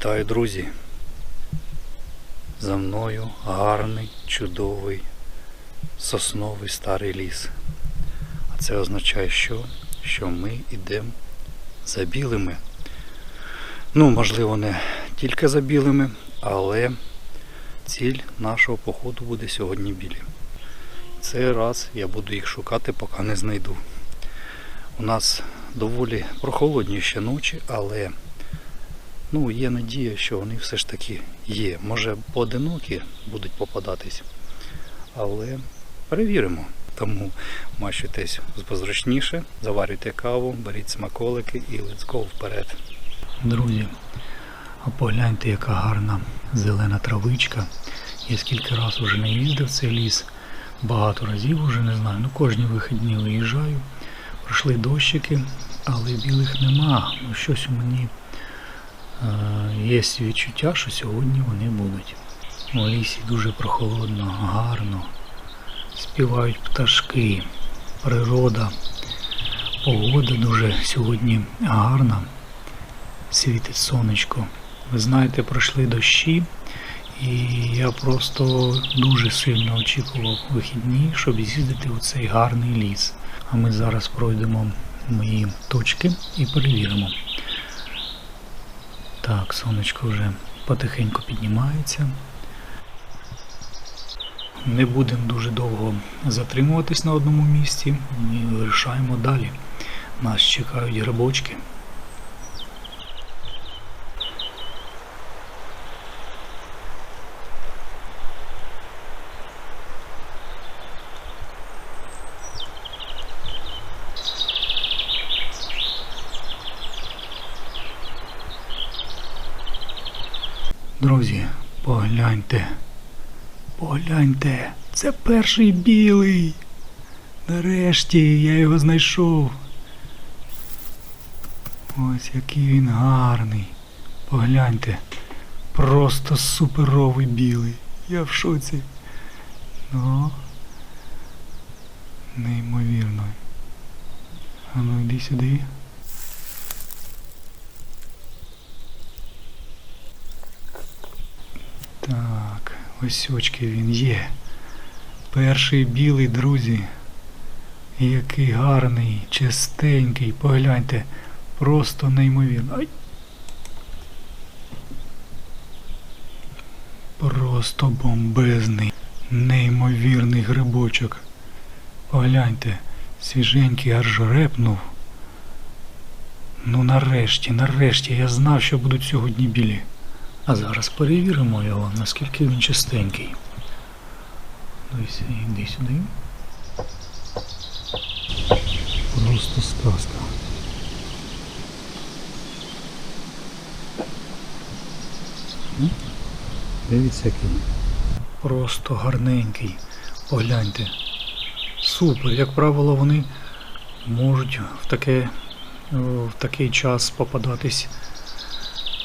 Вітаю, друзі! За мною гарний, чудовий сосновий старий ліс. А це означає, що, що ми йдемо за білими. Ну, можливо, не тільки за білими, але ціль нашого походу буде сьогодні білі. Цей раз я буду їх шукати, поки не знайду. У нас доволі прохолодні ще ночі, але ну, є надія, що вони все ж таки є. Може поодинокі будуть попадатись, але перевіримо. Тому мащуйтесь позручніше, заварюйте каву, беріть смаколики і let's go вперед. Друзі, а погляньте, яка гарна зелена травичка. Я скільки разів вже не їздив в цей ліс, багато разів вже не знаю. Ну кожні вихідні виїжджаю. Пройшли дощики, але білих нема. Ну, щось у мені є відчуття, що сьогодні вони будуть. У лісі дуже прохолодно, гарно. Співають пташки, природа, погода дуже сьогодні гарна. Світить сонечко. Ви знаєте, пройшли дощі, і я просто дуже сильно очікував вихідні, щоб з'їздити у цей гарний ліс. А ми зараз пройдемо мої точки і перевіримо. Так, сонечко вже потихеньку піднімається. Не будемо дуже довго затримуватись на одному місці і вирішаємо далі. Нас чекають грибочки. Друзі, погляньте. Погляньте, це перший білий. Нарешті я його знайшов. Ось який він гарний. Погляньте. Просто суперовий білий. Я в шоці. Ну. Неймовірно. А ну йди сюди. Так, ось очки він є. Перший білий, друзі. Який гарний, чистенький, погляньте, просто неймовірно. Ай. Просто бомбезний, неймовірний грибочок. Погляньте, свіженький аж репнув. Ну нарешті, нарешті, я знав, що будуть сьогодні білі. А зараз перевіримо його, наскільки він чистенький. Ось іди сюди. Просто сказка. Дивіться який. Просто гарненький. Погляньте. Супер. Як правило, вони можуть в, таке, в такий час попадатись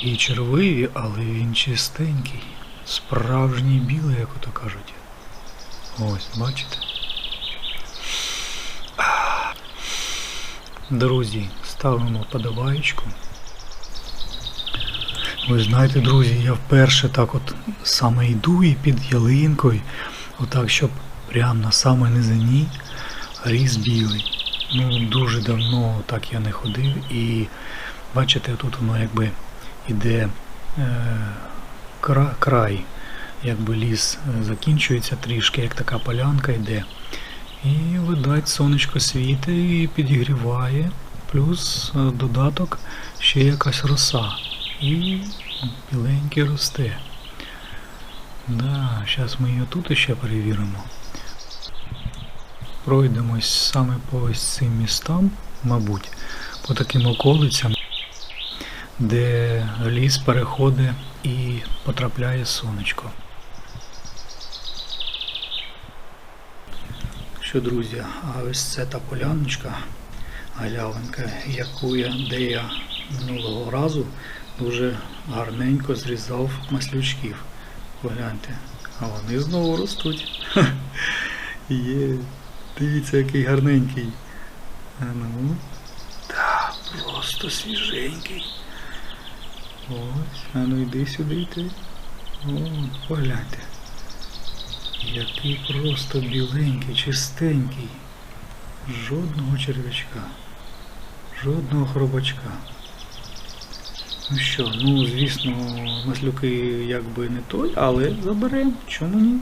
і червиві, але він чистенький. Справжній білий, як ото кажуть. Ось, бачите? Друзі, ставимо подобаєчку. Ви знаєте, друзі, я вперше так от саме йду і під ялинкою, отак, щоб прямо на самій низині ріс білий. Ну, дуже давно так я не ходив і бачите, тут воно якби іде е, кра, край, якби ліс е, закінчується трішки, як така полянка йде. І видать, сонечко світить і підігріває, плюс е, додаток ще якась роса. І біленький росте. Да, зараз ми її тут ще перевіримо. Пройдемось саме по ось цим містам, мабуть, по таким околицям, де ліс переходить і потрапляє сонечко. Що, друзі, а ось це та поляночка, галявинка, яку я, де я минулого разу дуже гарненько зрізав маслючків. Погляньте, а вони знову ростуть. Є, дивіться, який гарненький. Ну. Та, просто свіженький. Ось, а ну йди сюди йти. О, погляньте. Який просто біленький, чистенький. Жодного черв'ячка. Жодного хробачка. Ну що, ну звісно, маслюки якби не той, але заберемо. Чому ні?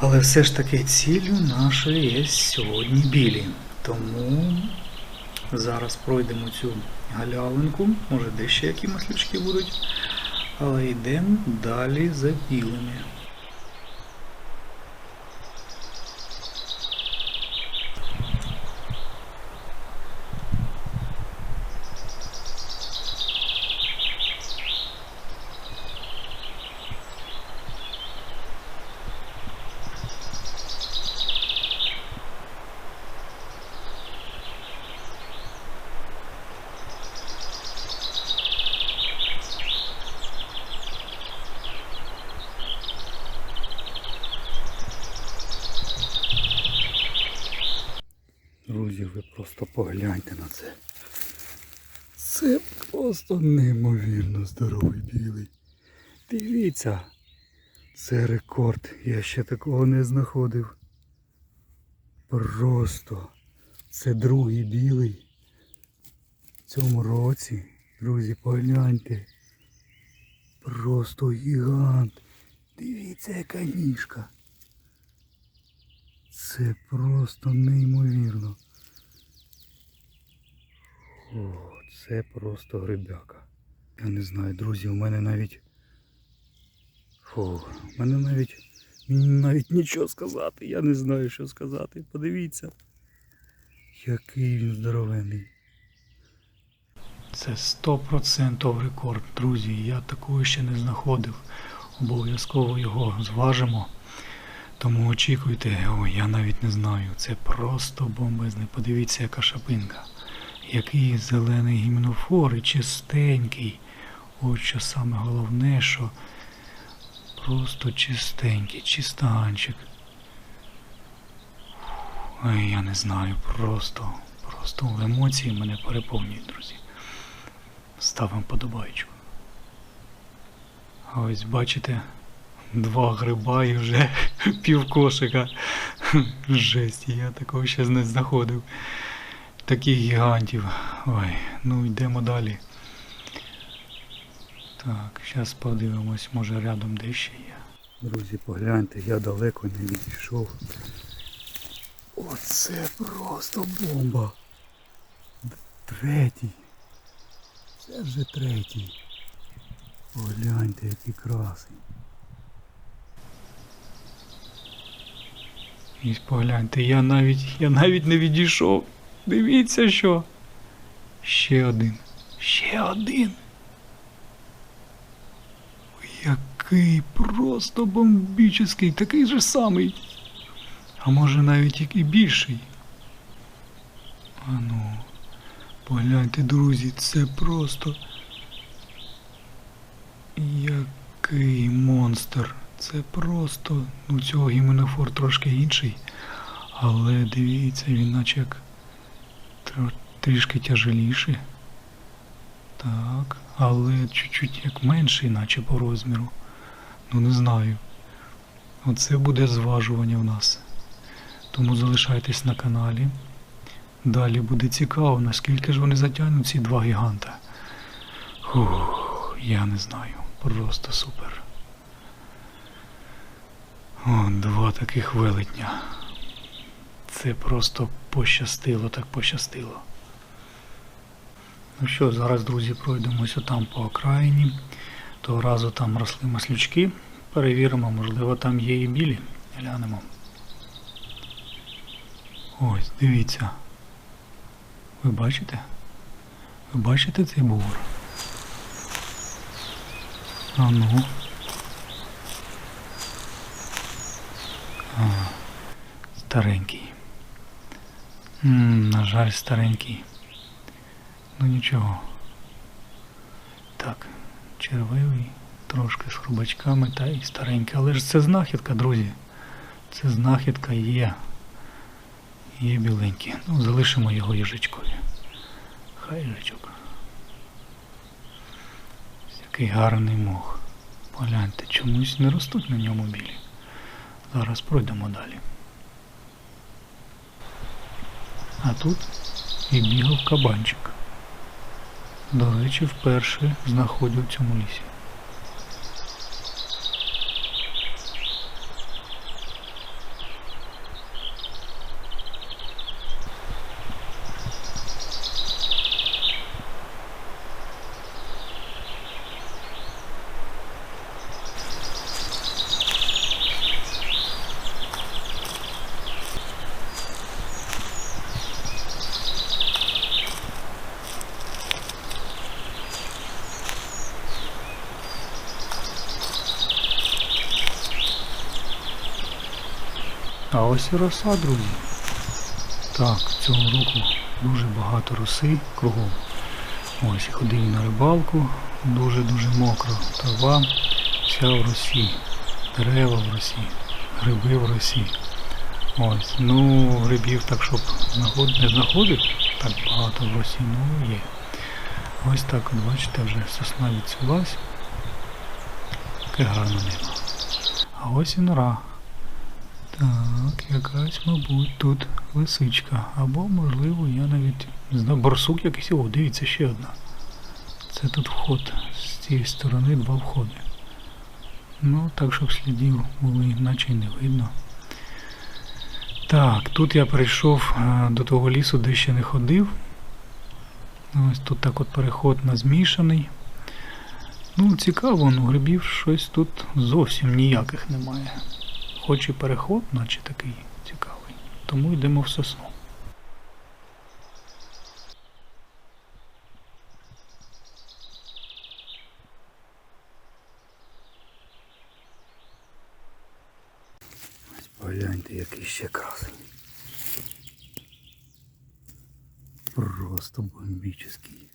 Але все ж таки ціллю нашої є сьогодні білі. Тому зараз пройдемо цю галявинку, може де ще які маслючки будуть. Але йдемо далі за білими. Друзі, ви просто погляньте на це. Це просто неймовірно здоровий білий. Дивіться, це рекорд. Я ще такого не знаходив. Просто це другий білий в цьому році. Друзі, погляньте. Просто гігант. Дивіться, яка ніжка. Це просто неймовірно. О, це просто грибяка. Я не знаю, друзі, у мене навіть. Фу, у мене навіть. Мені навіть нічого сказати. Я не знаю, що сказати. Подивіться. Який він здоровений. Це 100% рекорд, друзі. Я такого ще не знаходив. Обов'язково його зважимо. Тому очікуйте, ой, я навіть не знаю. Це просто бомбезне. Подивіться, яка шапинка. Який зелений гімнофор і чистенький. От що саме головне, що просто чистенький, чистанчик. Ой, я не знаю, просто, просто емоції мене переповнюють, друзі. Ставимо подобайку. А ось бачите, два гриба і вже пів кошика. Жесть, я такого ще не знаходив. Таких гігантів. Ой, ну йдемо далі. Так, зараз подивимось, може рядом де ще є. Друзі, погляньте, я далеко не відійшов. Оце просто бомба. Третій. Це вже третій. Погляньте, який красень. І погляньте, я навіть, я навіть не відійшов. Дивіться що. Ще один. Ще один. Який просто бомбічний, такий же самий. А може навіть і більший. А ну, погляньте, друзі, це просто. Який монстр. Це просто, ну цього гіменофор трошки інший. Але дивіться, він наче як трішки тяжеліший. Так, але чуть-чуть як менший, наче по розміру. Ну не знаю. Оце буде зважування в нас. Тому залишайтесь на каналі. Далі буде цікаво, наскільки ж вони затягнуть ці два гіганта. Фух, я не знаю. Просто супер. О, два таких велетня. Це просто пощастило, так пощастило. Ну що, зараз, друзі, пройдемося там по окраїні. Того разу там росли маслючки. Перевіримо, можливо, там є і білі. Глянемо. Ось, дивіться. Ви бачите? Ви бачите цей бугор? А ну. А, старенький. М на жаль, старенький. Ну нічого. Так, червивий, трошки з хрубачками та і старенький. Але ж це знахідка, друзі. Це знахідка є. Є біленький. Ну, залишимо його їжачкові. Хай їжачок. Який гарний мох. Погляньте, чомусь не ростуть на ньому білі. Зараз пройдемо далі. А тут і бігав кабанчик. До речі, вперше знаходив цьому лісі. А ось і роса, друзі. Так, цього року дуже багато роси кругом. Ось ходив на рибалку, дуже-дуже мокро. Трава вся в росі, дерева в росі, гриби в росі. Ось, ну грибів так, щоб не знаходив, так багато в росі, ну є. Ось так бачите, вже сосна відсулась. Яке гарне небо. А ось і нора. Так, якась, мабуть, тут лисичка. Або, можливо, я навіть знаю, барсук якийсь. О, дивіться, ще одна. Це тут вход. З цієї сторони два входи. Ну, так, щоб слідів були, наче й не видно. Так, тут я прийшов е, до того лісу, де ще не ходив. Ось тут так от переход на змішаний. Ну, цікаво, ну грибів щось тут зовсім ніяких немає. Хоч і переход, наче такий цікавий. Тому йдемо в сосну. Погляньте, який ще красень. Просто бомбічний.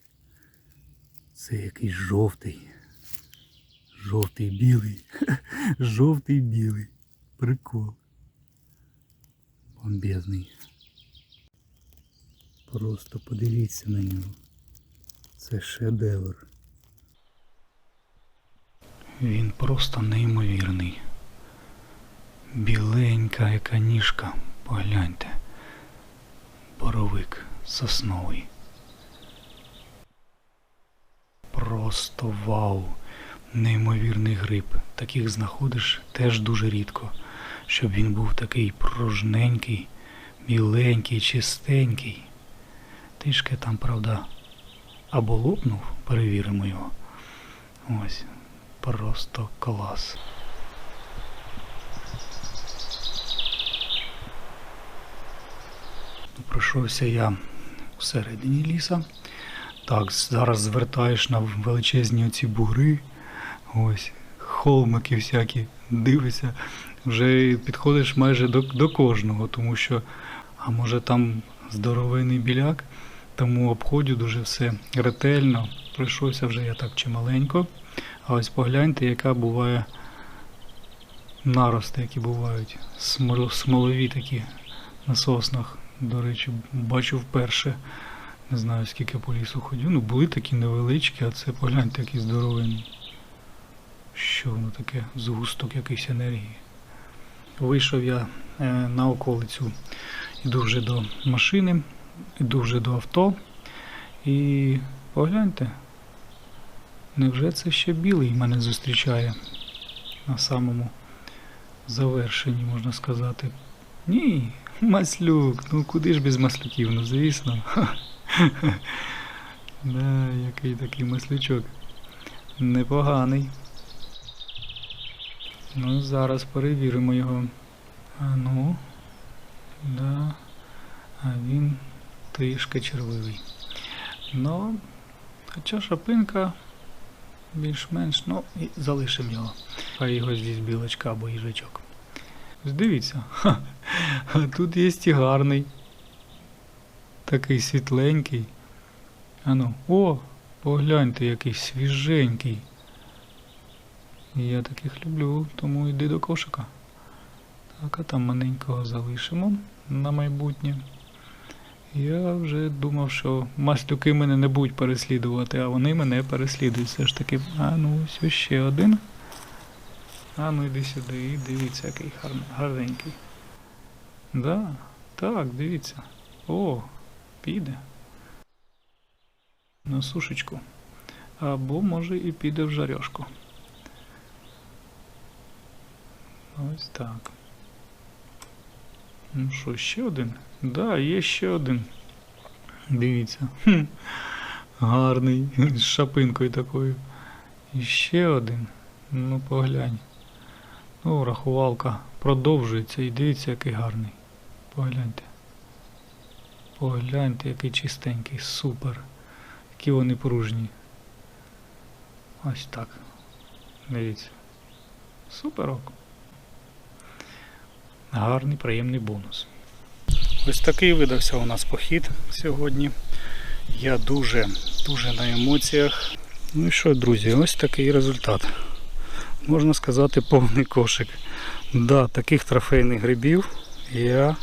Це якийсь жовтий. Жовтий білий. Жовтий білий. Прикол. Бомбезний. Просто подивіться на нього. Це шедевр. Він просто неймовірний. Біленька яка ніжка. Погляньте. Боровик сосновий. Просто вау! Неймовірний гриб. Таких знаходиш теж дуже рідко. Щоб він був такий пружненький, біленький, чистенький. Трішки там, правда, або лопнув, перевіримо його. Ось, просто клас. Пройшовся я всередині ліса. Так, зараз звертаєш на величезні оці бугри. Ось, холмики всякі, дивишся, вже підходиш майже до, до кожного, тому що, а може там здоровенний біляк, тому обходю дуже все ретельно. Пройшовся вже я так чималенько. А ось погляньте, яка буває нарости, які бувають, смол- смолові такі на соснах. До речі, бачу вперше. Не знаю, скільки по лісу ходю. Ну, були такі невеличкі, а це погляньте, які здоровенні. Що воно таке? Згусток якийсь енергії. Вийшов я е, на околицю, іду вже до машини, іду вже до авто. І погляньте, невже це ще білий мене зустрічає на самому завершенні, можна сказати. Ні, маслюк, ну куди ж без маслюків, ну звісно. Да, який такий маслючок. Непоганий. Ну, зараз перевіримо його. А ну. Да. А він трішки червивий. Ну, хоча шапинка більш-менш, ну, і залишимо його. Хай його здесь білочка або їжачок. Ось Дивіться. Ха. Тут є і гарний. Такий світленький. Ану, о, погляньте, який свіженький. Я таких люблю, тому йди до кошика. Так, а там маленького залишимо на майбутнє. Я вже думав, що маслюки мене не будуть переслідувати, а вони мене переслідують. Все ж таки. А ну ось ще один. А ну йди сюди, і дивіться, який гарненький. Да, так, дивіться. О, піде. На сушечку. Або може і піде в жарьошку. Ось так. Ну що, ще один? Да, є ще один. Дивіться. Гарний. З шапинкою такою. І ще один. Ну поглянь. Ну, рахувалка продовжується і дивіться, який гарний. Погляньте. Погляньте, який чистенький, супер. Які вони пружні. Ось так. Дивіться. Суперок. Гарний, приємний бонус. Ось такий видався у нас похід сьогодні. Я дуже, дуже на емоціях. Ну і що, друзі, ось такий результат. Можна сказати, повний кошик. Да, таких трофейних грибів я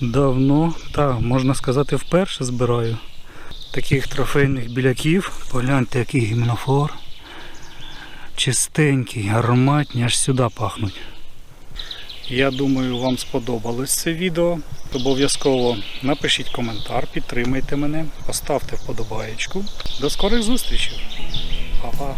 давно, та можна сказати, вперше збираю. Таких трофейних біляків. Погляньте, який гімнофор. Чистенький, ароматні, аж сюди пахнуть. Я думаю, вам сподобалось це відео. Обов'язково напишіть коментар, підтримайте мене, поставте вподобаєчку. До скорих зустрічей. Па-па.